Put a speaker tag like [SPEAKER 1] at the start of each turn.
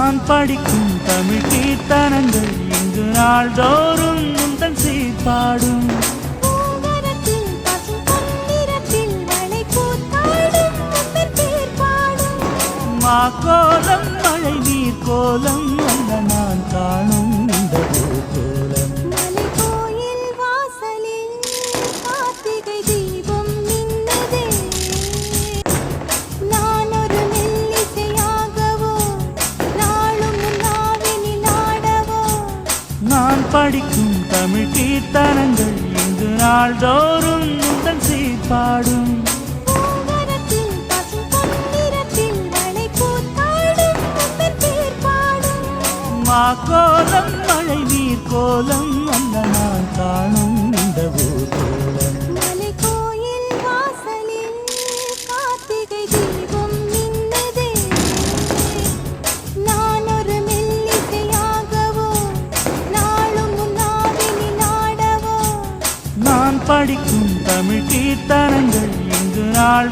[SPEAKER 1] படிக்கும் தமிழ் கீர்த்தனங்கள் இங்கு நாள்தோறும் உந்தன் சீர்பாடும்
[SPEAKER 2] பூங்கரத்தில் பசும் பொன்னிறத்தில் மழை கூத்தாடும் உந்தன் பேர் பாடும்.
[SPEAKER 1] மா கோலம் மழை நீர் கோலம் அல்ல நான் படிக்கும் தமிழ் கீர்த்தனங்கள் இங்கு நாள்தோறும் உந்தன் சீர்பாடும் மா கோலம் மழை நீர் கோலம் அல்ல நான் காணும். நான் படிக்கும் தமிழ் கீர்த்தனங்கள் இங்கு நாள்